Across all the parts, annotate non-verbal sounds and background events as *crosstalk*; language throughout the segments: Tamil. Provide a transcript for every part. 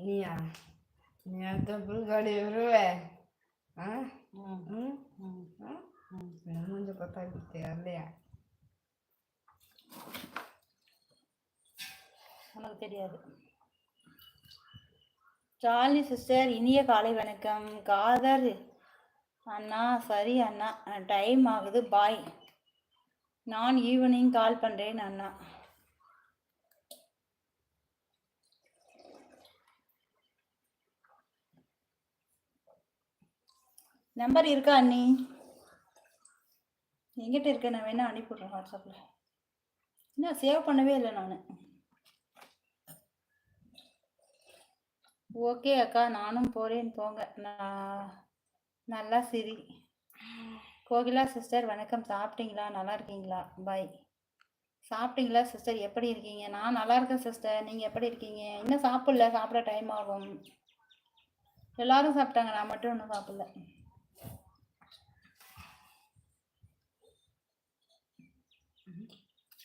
நீயா? நீ அந்த புல்காடி வருவே ஆ? ம். ம்? ம். ஆ? ம். என் மூஞ்ச பார்த்தா இப்படி தெரியலையா? உனக்கு தெரியாது. ஜாலி சிஸ்டர் இனிய காலை வணக்கம். காதர். அண்ணா சரி அண்ணா. டைம் ஆகுது. பாய் நான் ஈவினிங் கால் பண்ணுறேன் அண்ணா. நம்பர் இருக்கா அண்ணி? எங்கிட்ட இருக்க நான் வேணா அனுப்பிவிட்றேன் வாட்ஸ்அப்பில். இன்னும் சேவ் பண்ணவே இல்லை நான். ஓகே அக்கா நானும் போறேன் போங்க. நான் நல்லா சிரி. கோகிலா சிஸ்டர் வணக்கம். சாப்பிட்டீங்களா? நல்லா இருக்கீங்களா? பாய் சாப்பிட்டீங்களா சிஸ்டர்? எப்படி இருக்கீங்க? நான் நல்லா இருக்கேன் சிஸ்டர். நீங்கள் எப்படி இருக்கீங்க? இன்னும் சாப்பிடல சாப்பிட டைம் ஆகும். எல்லாரும் சாப்பிட்டாங்க நான் மட்டும் இன்னும் சாப்பிடல.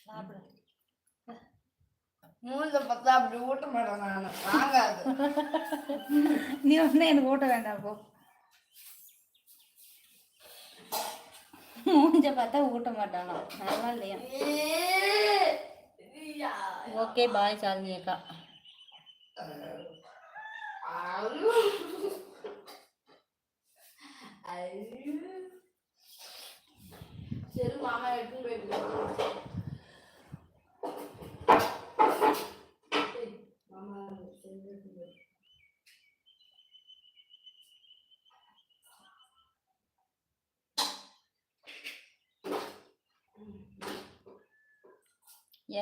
சாப்பிடு. மூஞ்ச பார்த்தா அப்படி ஊட்ட மாட்டேன் நான். வாங்காது நீ ஒன்றும் எனக்கு ஊட்ட வேண்டாம் போ. மூஞ்ச பார்த்தா ஊட்ட மாட்டானா? நல்லா இல்லையா? ஓகே பாய் சாலினி அக்கா. சரி மாமா எடுத்து போயிட்டு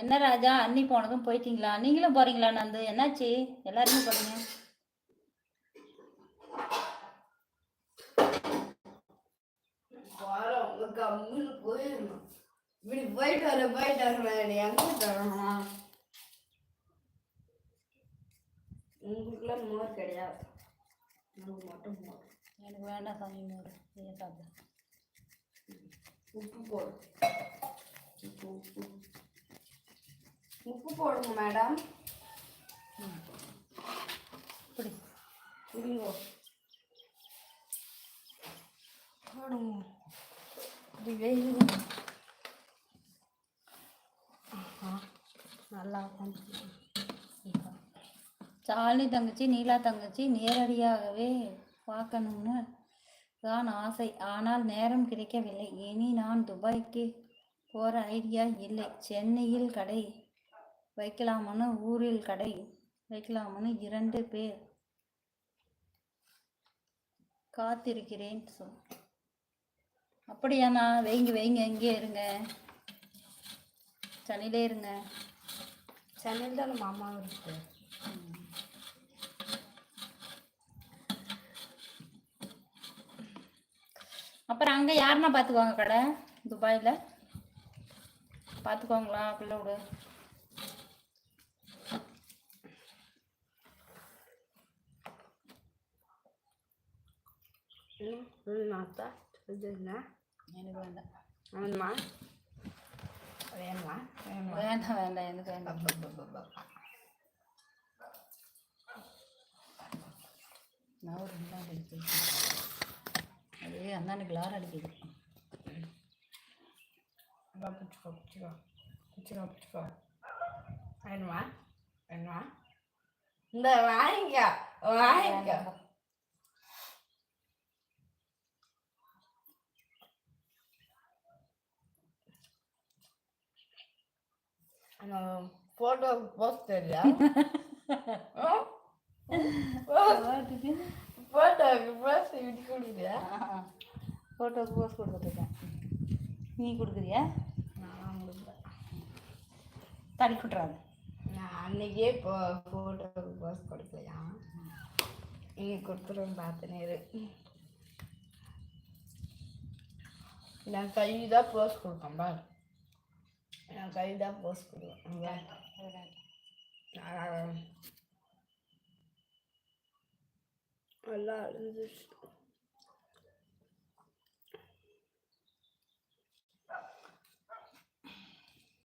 என்ன ராஜா? அண்ணி போனதும் போயிட்டீங்களா? நீங்களும் போறீங்களா நந்து? என்னாச்சு? எல்லாருமே போறீங்க. போயிட்டு வர போயிட்டு வரணும் எங்க தரணும் உங்களுக்குலாம் மோர் கிடையாது. மட்டும் மோர் எனக்கு வேண்டாம் சாமி மோர் நீங்கள் சாப்பிடு உப்பு போடு. உப்பு உப்பு. உப்பு போடுங்க மேடம் போடுங்க. இப்படி ஆஹா, நல்லா சாலினி தங்கச்சி நீலா தங்கச்சி நேரடியாகவே பார்க்கணும்னு தான் ஆசை. ஆனால் நேரம் கிடைக்கவில்லை. இனி நான் துபாய்க்கு போகிற ஐடியா இல்லை. சென்னையில் கடை வைக்கலாம்னு ஊரில் கடை வைக்கலாம்னு இரண்டு பேர் காத்திருக்கிறேன் சொல் அப்படியாண்ணா வைங்க வைங்க இங்கே இருங்க. சென்னையிலே இருங்க. சென்னையில் தானே மாமா இருக்கு அப்புறம் அங்கே யாருன்னா பார்த்துக்குவாங்க கடை? துபாயில்? பார்த்துக்குவாங்களா? பிள்ளை விடு எனக்கு வேண்டாம் வேணுமா வேணுமா வேணுமா வேண்டாம் வேண்டாம் எனக்கு வேண்டாம் அப்பப்பப்பப்பா. நான் ரெண்டாம் அடிக்குது அது அண்ணனுக்கு லார் அடிக்குது பிடிச்சிக்கோ பிடிச்சிக்கோ பிடிச்சிக்கோ பிடிச்சிக்கோ வேணுமா வேணுமா இந்த வாங்கிக்க வாங்கிக்க ஃபோட்டோ போஸ்ட் தெரியா? *laughs* ஃபோட்டோவுக்கு போஸ்ட் இப்படி கொடுக்குறியா? ஃபோட்டோக்கு போஸ் கொடுத்துருக்கேன் நீ கொடுக்குறியா? நான் கொடுக்குறேன் தடி நான் அன்னைக்கே இப்போ ஃபோட்டோவுக்கு போஸ்ட் கொடுக்கலையா? நீங்கள் கொடுத்துருவேன் பார்த்துனே இரு. நான் கை தான் போஸ்ட் கொடுப்பேன் பாரு. நான் கை தான் போஸ்ட் கொடுப்பேன் பாரு. நான் நல்லா அழிஞ்சிருச்சு.